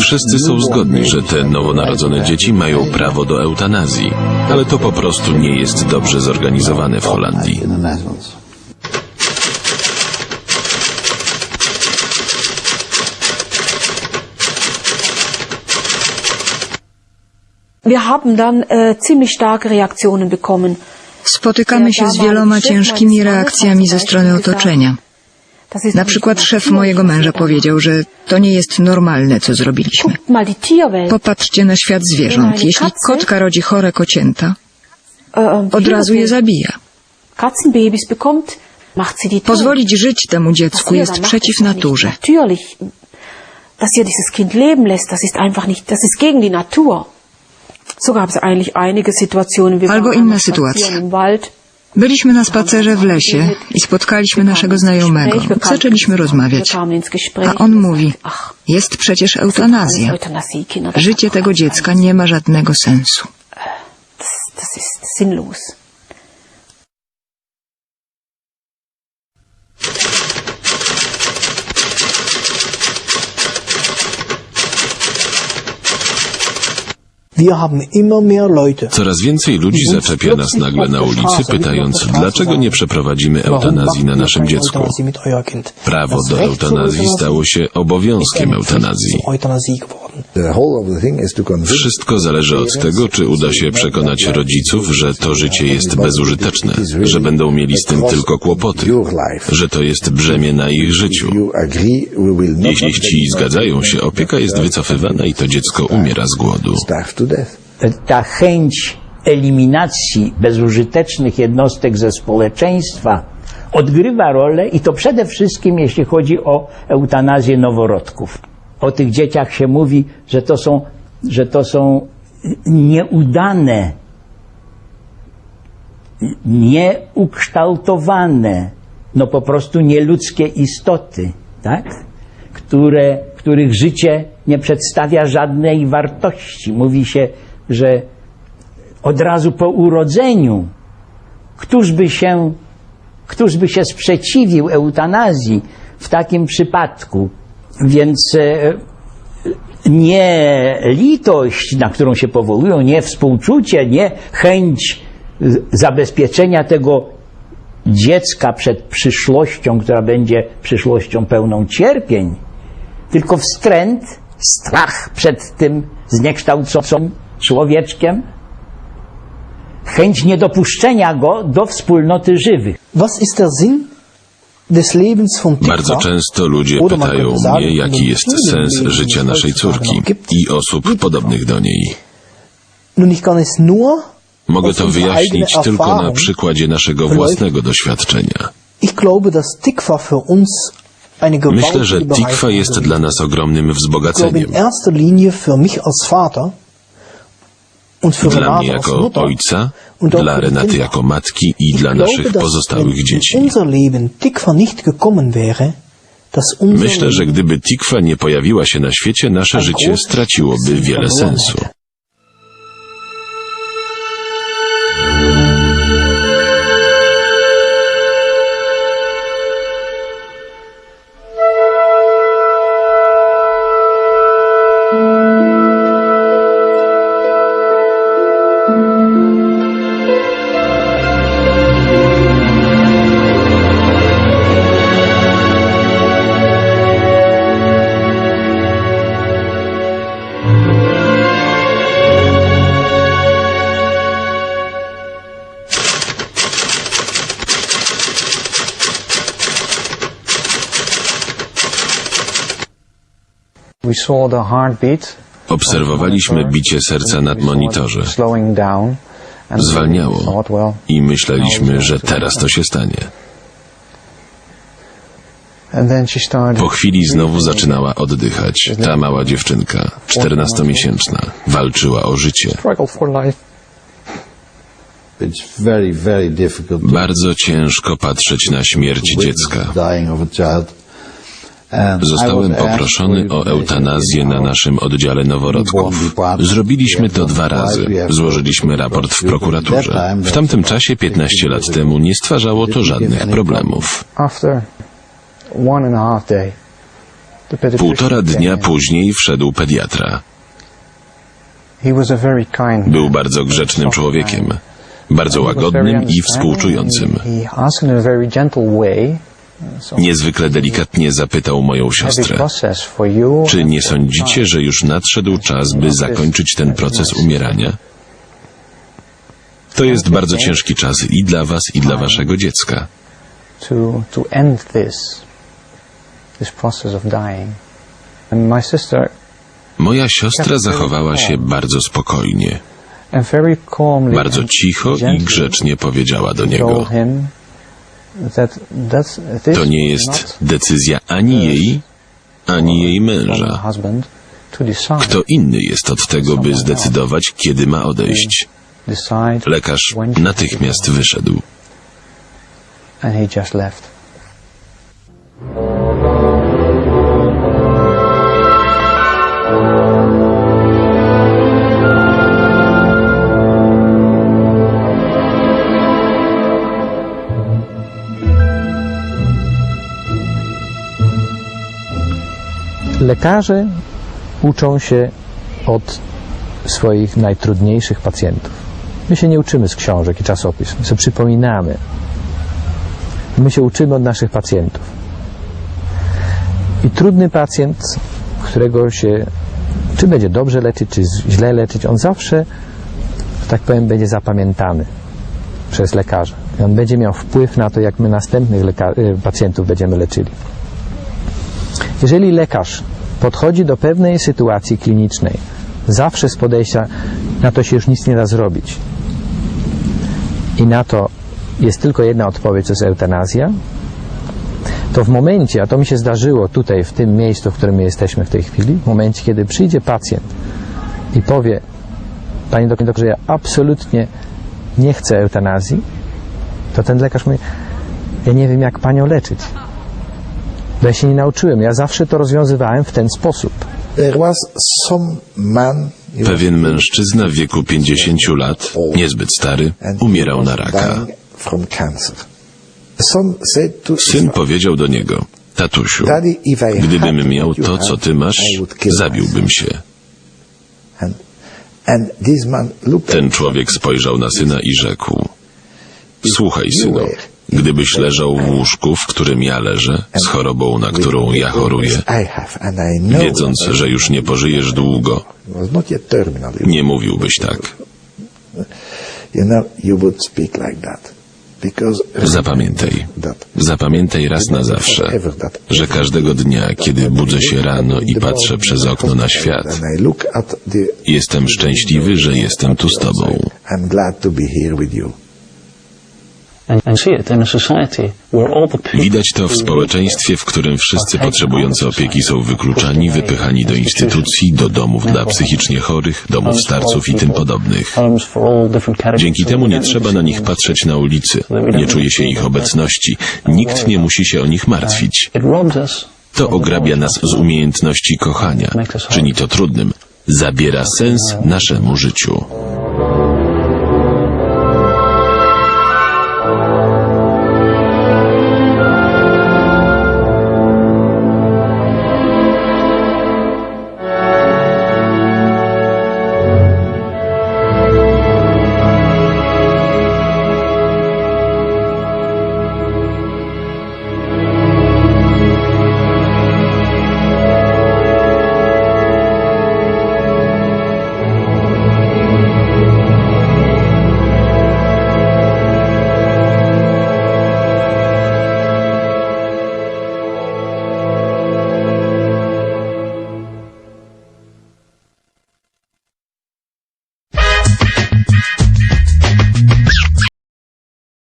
Wszyscy są zgodni, że te nowonarodzone dzieci mają prawo do eutanazji, ale to po prostu nie jest dobrze zorganizowane w Holandii. in the Netherlands. Wir haben dann äh, ziemlich starke Reaktionen bekommen. Spotykamy się z wieloma ciężkimi reakcjami ze strony otoczenia. Na przykład szef mojego męża powiedział, że to nie jest normalne, co zrobiliśmy. Popatrzcie na świat zwierząt. Jeśli kotka rodzi chore kocięta, od razu je zabija. Pozwolić żyć temu dziecku jest przeciw naturze. Dass ihr dieses Kind leben lässt, das ist einfach nicht, das ist gegen die Natur. So gab es eigentlich einige Situationen. Albo inna sytuacja. Byliśmy na spacerze w lesie i spotkaliśmy naszego znajomego. Zaczęliśmy rozmawiać. A on mówi, jest przecież eutanazja. Życie tego dziecka nie ma żadnego sensu. Das, das ist sinnlos. Wir haben immer mehr Leute. Coraz więcej ludzi zaczepia nas nagle na ulicy, pytając, dlaczego nie przeprowadzimy eutanazji na naszym dziecku. Prawo do eutanazji stało się obowiązkiem eutanazji. Wszystko zależy od tego, czy uda się przekonać rodziców, że to życie jest bezużyteczne, że będą mieli z tym tylko kłopoty, że to jest brzemię na ich życiu. Jeśli ci zgadzają się, opieka jest wycofywana i to dziecko umiera z głodu. ta chęć eliminacji bezużytecznych jednostek ze społeczeństwa odgrywa rolę i to przede wszystkim jeśli chodzi o eutanazję noworodków. O tych dzieciach się mówi, że to są, że to są nieudane, nieukształtowane, no po prostu nieludzkie istoty, tak? Które, których życie nie przedstawia żadnej wartości. Mówi się, że od razu po urodzeniu, któż by się, któż by się sprzeciwił eutanazji w takim przypadku? Więc e, nie litość, na którą się powołują, nie współczucie, nie chęć zabezpieczenia tego dziecka przed przyszłością, która będzie przyszłością pełną cierpień, tylko wstręt, strach przed tym zniekształconym człowieczkiem, chęć niedopuszczenia go do wspólnoty żywych. Was ist der Sinn Bardzo często ludzie pytają mnie, jaki jest sens życia naszej córki i osób podobnych do niej. Nur Mogę to wyjaśnić tylko na przykładzie naszego własnego doświadczenia. Myślę, że Tikwa jest dla nas ogromnym wzbogaceniem. Dla mnie jako ojca, dla Renaty jako matki i dla naszych pozostałych dzieci. Myślę, że gdyby Tikwa nie pojawiła się na świecie, nasze życie straciłoby wiele sensu. Obserwowaliśmy bicie serca nad monitorze. Zwalniało i myśleliśmy, że teraz to się stanie. Po chwili znowu zaczynała oddychać. Ta mała dziewczynka, czternastomiesięczna, walczyła o życie. Bardzo ciężko patrzeć na śmierć dziecka. dying of a child. And I Zostałem was asked poproszony o eutanazję na naszym oddziale noworodków. Zrobiliśmy to dwa razy. Złożyliśmy raport w prokuraturze. W tamtym czasie, 15 lat temu, nie stwarzało to żadnych problemów. Półtora dnia później wszedł pediatra. Był bardzo grzecznym człowiekiem, bardzo łagodnym i współczującym. Niezwykle delikatnie zapytał moją siostrę. Czy nie sądzicie, że już nadszedł czas, by zakończyć ten proces umierania? To jest bardzo ciężki czas i dla was, i dla waszego dziecka. Moja siostra zachowała się bardzo spokojnie. Bardzo cicho i grzecznie powiedziała do niego. To nie jest decyzja ani jej, ani jej męża. Kto inny jest od tego, by zdecydować, kiedy ma odejść? Lekarz natychmiast wyszedł. and he just left. Lekarze uczą się od swoich najtrudniejszych pacjentów. My się nie uczymy z książek i czasopism, my sobie przypominamy. My się uczymy od naszych pacjentów. I trudny pacjent, którego się czy będzie dobrze leczyć, czy źle leczyć, on zawsze, że tak powiem, będzie zapamiętany przez lekarza. I on będzie miał wpływ na to, jak my następnych y, pacjentów będziemy leczyli. Jeżeli lekarz podchodzi do pewnej sytuacji klinicznej, zawsze z podejścia na to się już nic nie da zrobić. I na to jest tylko jedna odpowiedź, to jest eutanazja, to w momencie, a to mi się zdarzyło tutaj, w tym miejscu, w którym my jesteśmy w tej chwili, w momencie, kiedy przyjdzie pacjent i powie, panie doktorze, ja absolutnie nie chcę eutanazji, to ten lekarz mówi, ja nie wiem, jak panią leczyć. Bo ja się nie nauczyłem. Ja zawsze to rozwiązywałem w ten sposób. Pewien mężczyzna w wieku 50 lat, niezbyt stary, umierał na raka. Syn powiedział do niego, tatusiu, gdybym miał to, co ty masz, zabiłbym się. Ten człowiek spojrzał na syna i rzekł, słuchaj synu, gdybyś leżał w łóżku, w którym ja leżę, z chorobą, na którą ja choruję, wiedząc, że już nie pożyjesz długo, nie mówiłbyś tak. Zapamiętaj. Zapamiętaj raz na zawsze, że każdego dnia, kiedy budzę się rano i patrzę przez okno na świat, jestem szczęśliwy, że jestem tu z Tobą. Widać to w społeczeństwie, w którym wszyscy potrzebujący opieki są wykluczani, wypychani do instytucji, do domów dla psychicznie chorych, domów starców i tym podobnych. Dzięki temu nie trzeba na nich patrzeć na ulicy, nie czuje się ich obecności, nikt nie musi się o nich martwić. To ograbia nas z umiejętności kochania, czyni to trudnym, zabiera sens naszemu życiu.